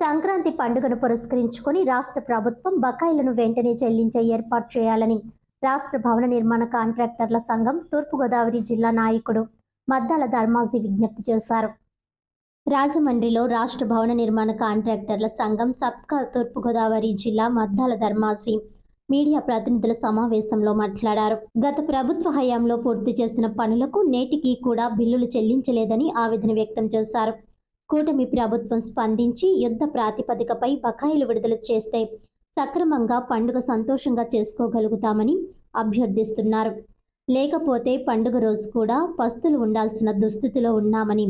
సంక్రాంతి పండుగను పురస్కరించుకొని రాష్ట్ర ప్రభుత్వం బకాయిలను వెంటనే చెల్లించే ఏర్పాటు చేయాలని రాష్ట్ర భవన నిర్మాణ కాంట్రాక్టర్ల సంఘం తూర్పుగోదావరి జిల్లా నాయకుడు మద్దాల ధర్మాజీ విజ్ఞప్తి చేశారు. రాజమండ్రిలో రాష్ట్ర భవన నిర్మాణ కాంట్రాక్టర్ల సంఘం సబ్కా తూర్పుగోదావరి జిల్లా మద్దాల ధర్మాసి మీడియా ప్రతినిధుల సమావేశంలో మాట్లాడారు. గత ప్రభుత్వ హయాంలో పూర్తి చేసిన పనులకు నేటికి కూడా బిల్లులు చెల్లించలేదని ఆవేదన వ్యక్తం చేశారు. కూటమి ప్రభుత్వం స్పందించి యుద్ధ ప్రాతిపదికపై బకాయిలు విడుదల చేస్తే సక్రమంగా పండుగ సంతోషంగా చేసుకోగలుగుతామని అభ్యర్థిస్తున్నారు. లేకపోతే పండుగ రోజు కూడా పస్తులు ఉండాల్సిన దుస్థితిలో ఉన్నామని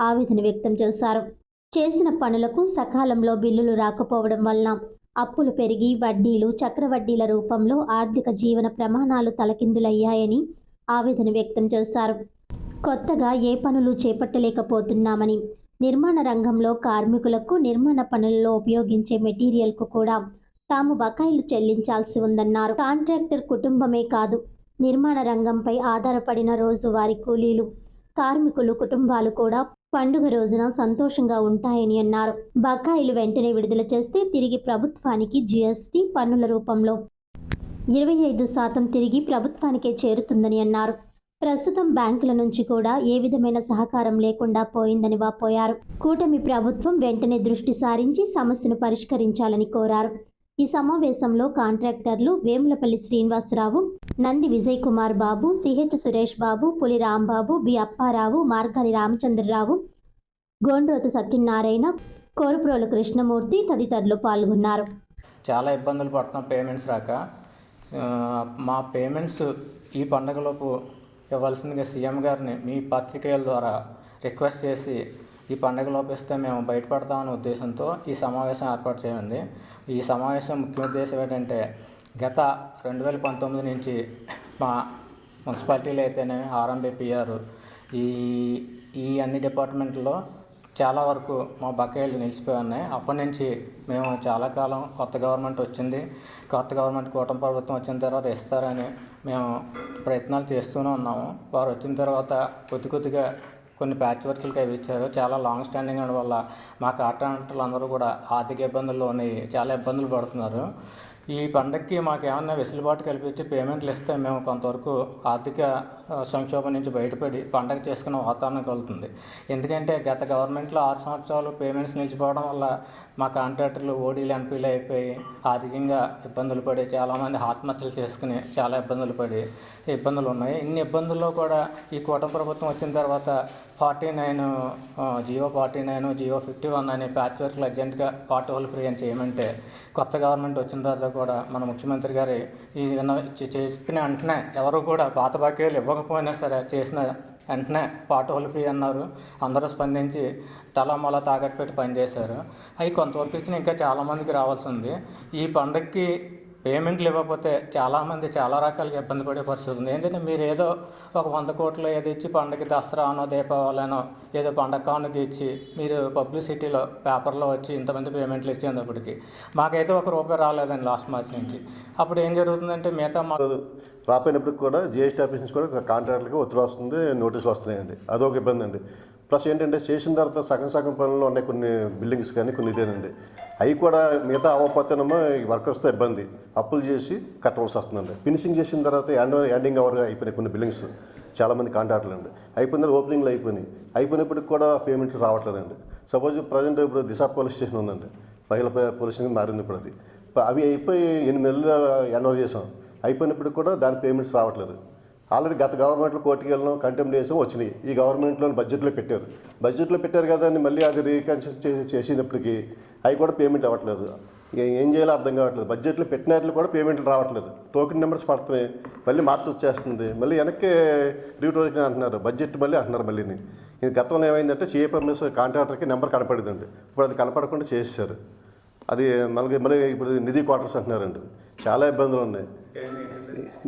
ఆవేదన వ్యక్తం చేశారు. చేసిన పనులకు సకాలంలో బిల్లులు రాకపోవడం వలన అప్పులు పెరిగి వడ్డీలు చక్రవడ్డీల రూపంలో ఆర్థిక జీవన ప్రమాణాలు తలకిందులయ్యాయని ఆవేదన వ్యక్తం చేశారు. కొత్తగా ఏ పనులు చేపట్టలేకపోతున్నామని నిర్మాణ రంగంలో కార్మికులకు నిర్మాణ పనులలో ఉపయోగించే మెటీరియల్కు కూడా తాము బకాయిలు చెల్లించాల్సి ఉందన్నారు. కాంట్రాక్టర్ కుటుంబమే కాదు నిర్మాణ రంగంపై ఆధారపడిన రోజువారి కూలీలు కార్మికులు కుటుంబాలు కూడా పండుగ రోజున సంతోషంగా ఉంటాయని అన్నారు. బకాయిలు వెంటనే విడుదల చేస్తే తిరిగి ప్రభుత్వానికి జీఎస్టీ పన్నుల రూపంలో ఇరవై ఐదు శాతం తిరిగి ప్రభుత్వానికే చేరుతుందని అన్నారు. ప్రస్తుతం బ్యాంకుల నుంచి కూడా ఏ విధమైన సహకారం లేకుండా పోయిందని వాపోయారు. కూటమి ప్రభుత్వం వెంటనే దృష్టి సారించి సమస్యను పరిష్కరించాలని కోరారు. ఈ సమావేశంలో కాంట్రాక్టర్లు వేములపల్లి శ్రీనివాసరావు నంది విజయ్ కుమార్ బాబు సిహెచ్ సురేష్ బాబు పులి రాంబాబు బి అప్పారావు మార్గాని రామచంద్రరావు గోండ్రోతు సత్యనారాయణ కోరుప్రోలు కృష్ణమూర్తి తదితరులు పాల్గొన్నారు. చాలా ఇబ్బందులు పడుతున్నాం పేమెంట్స్ రాక. మా పేమెంట్స్ ఈ పండగలోపు ఇవ్వాల్సిందిగా సీఎం గారిని మీ పత్రికల ద్వారా రిక్వెస్ట్ చేసి ఈ పండుగ లోపిస్తే మేము బయటపడతామనే ఉద్దేశంతో ఈ సమావేశం ఏర్పాటు చేయండి. ఈ సమావేశం ముఖ్య ఉద్దేశం ఏంటంటే గత రెండు వేల పంతొమ్మిది నుంచి మా మున్సిపాలిటీలు అయితేనే ఆర్ఎంబిపిఆర్ ఈ ఈ అన్ని డిపార్ట్మెంట్లో చాలా వరకు మా బకాయిలు నిలిచిపోయి ఉన్నాయి. అప్పటి నుంచి మేము చాలా కాలం కొత్త గవర్నమెంట్ వచ్చింది. కొత్త గవర్నమెంట్ కూటమి ప్రభుత్వం వచ్చిన తర్వాత ఇస్తారని మేము ప్రయత్నాలు చేస్తూనే ఉన్నాము. వారు వచ్చిన తర్వాత కొద్ది కొద్దిగా కొన్ని ప్యాచ్ వర్క్లకి అవి ఇచ్చారు. చాలా లాంగ్ స్టాండింగ్ అవడం వల్ల మా కాంట్రాక్టర్లు అందరూ కూడా ఆర్థిక ఇబ్బందుల్లో ఉన్నాయి. చాలా ఇబ్బందులు పడుతున్నారు. ఈ పండగకి మాకేమన్నా వెసులుబాటు కల్పించి పేమెంట్లు ఇస్తే మేము కొంతవరకు ఆర్థిక సంక్షోభం నుంచి బయటపడి పండగ చేసుకునే వాతావరణం కలుగుతుంది. ఎందుకంటే గత గవర్నమెంట్లో ఆరు సంవత్సరాలు పేమెంట్స్ నిలిచిపోవడం వల్ల మా కాంట్రాక్టర్లు ఓడీలు ఎంపీలు అయిపోయి ఆర్థికంగా ఇబ్బందులు పడి చాలామంది ఆత్మహత్యలు చేసుకుని చాలా ఇబ్బందులు పడి ఇబ్బందులు ఉన్నాయి. ఇన్ని ఇబ్బందుల్లో కూడా ఈ కూటమి ప్రభుత్వం వచ్చిన తర్వాత forty nine GO forty nine GO fifty one అనే ప్యాచ్ వర్క్లు అర్జెంట్గా పార్ట్ హోల్ ఫ్రీ అని చేయమంటే కొత్త గవర్నమెంట్ వచ్చిన తర్వాత కూడా మన ముఖ్యమంత్రి గారి ఈ చెప్పిన వెంటనే ఎవరు కూడా పాత బాకీలు ఇవ్వకపోయినా సరే చేసిన వెంటనే పార్ట్ ఫ్రీ అన్నారు. అందరూ స్పందించి తల మొల తాకట్టు పెట్టి పనిచేశారు. అవి కొంతవరకు ఇచ్చిన ఇంకా చాలామందికి రావాల్సి ఉంది. ఈ పండగకి పేమెంట్లు ఇవ్వకపోతే చాలామంది చాలా రకాలుగా ఇబ్బంది పడే పరిస్థితి ఉంది. ఏంటంటే మీరు ఏదో ఒక వంద కోట్లు ఏదో ఇచ్చి పండగ దసరానో దీపావళినో ఏదో పండగ కానుక ఇచ్చి మీరు పబ్లిసిటీలో పేపర్లో వచ్చి ఇంతమంది పేమెంట్లు ఇచ్చేటప్పటికి మాకైతే ఒక రూపాయి రాలేదండి లాస్ట్ మార్చ్ నుంచి. అప్పుడు ఏం జరుగుతుందంటే మిగతా మా రాపోయినప్పటికి కూడా జిఎస్టీ ఆఫీస్ నుంచి కూడా కాంట్రాక్టర్కి ఒత్తిడి వస్తుంది నోటీసులు వస్తున్నాయండి. అదొక ఇబ్బంది అండి ప్లస్ ఏంటంటే చేసిన తర్వాత సగం సగం పనులు ఉన్నాయి కొన్ని బిల్డింగ్స్ కానీ కొన్ని ఇదేనండి. అవి కూడా మిగతా అవ్వకపోతేనేమో ఈ వర్కర్స్తో ఇబ్బంది. అప్పులు చేసి కట్టవలసి వస్తుందండి. ఫినిషింగ్ చేసిన తర్వాత ఎండ్ ఎండింగ్ అవర్ అయిపోయినాయి కొన్ని బిల్డింగ్స్. చాలామంది కాంట్రాక్టులు అండి. అయిపోయిన తర్వాత ఓపెనింగ్లు అయిపోయినాయి. అయిపోయినప్పటికి కూడా పేమెంట్లు రావట్లేదండి. సపోజ్ ప్రజెంట్ ఇప్పుడు దిశ పోలీస్ స్టేషన్ ఉందండి. మహిళ పోలీస్ స్టేషన్ మారింది ఇప్పుడు అది అవి అయిపోయి ఎనిమిది నెలలు ఎన్ఓ చేసాం. అయిపోయినప్పటికి కూడా దాని పేమెంట్స్ రావట్లేదు. ఆల్రెడీ గత గవర్నమెంట్లో కోర్టుకి వెళ్ళడం కంటెంప్ట్ చేసాం వచ్చినాయి. ఈ గవర్నమెంట్లో బడ్జెట్లో పెట్టారు. బడ్జెట్లో పెట్టారు కదా అని మళ్ళీ అది రీకన్సిడర్ చేసి చేసినప్పటికీ అవి కూడా పేమెంట్ అవ్వట్లేదు. ఏం చేయాలో అర్థం కావట్లేదు. బడ్జెట్లో పెట్టినట్లు కూడా పేమెంట్లు రావట్లేదు. టోకెన్ నెంబర్స్ పడుతున్నాయి. మళ్ళీ మార్చి వచ్చేస్తుంది. మళ్ళీ వెనక్కి రీటోకెన్ అంటున్నారు. బడ్జెట్ మళ్ళీ అంటున్నారు మళ్ళీ ఇది గతంలో ఏమైందంటే సిఏపీఎంఎస్ కాంట్రాక్టర్కి నెంబర్ కనపడదండి. ఇప్పుడు అది కనపడకుండా చేసేసారు అది మనకి మళ్ళీ ఇప్పుడు నిధి క్వార్టర్స్ అంటున్నారండి. చాలా ఇబ్బందులు ఉన్నాయి.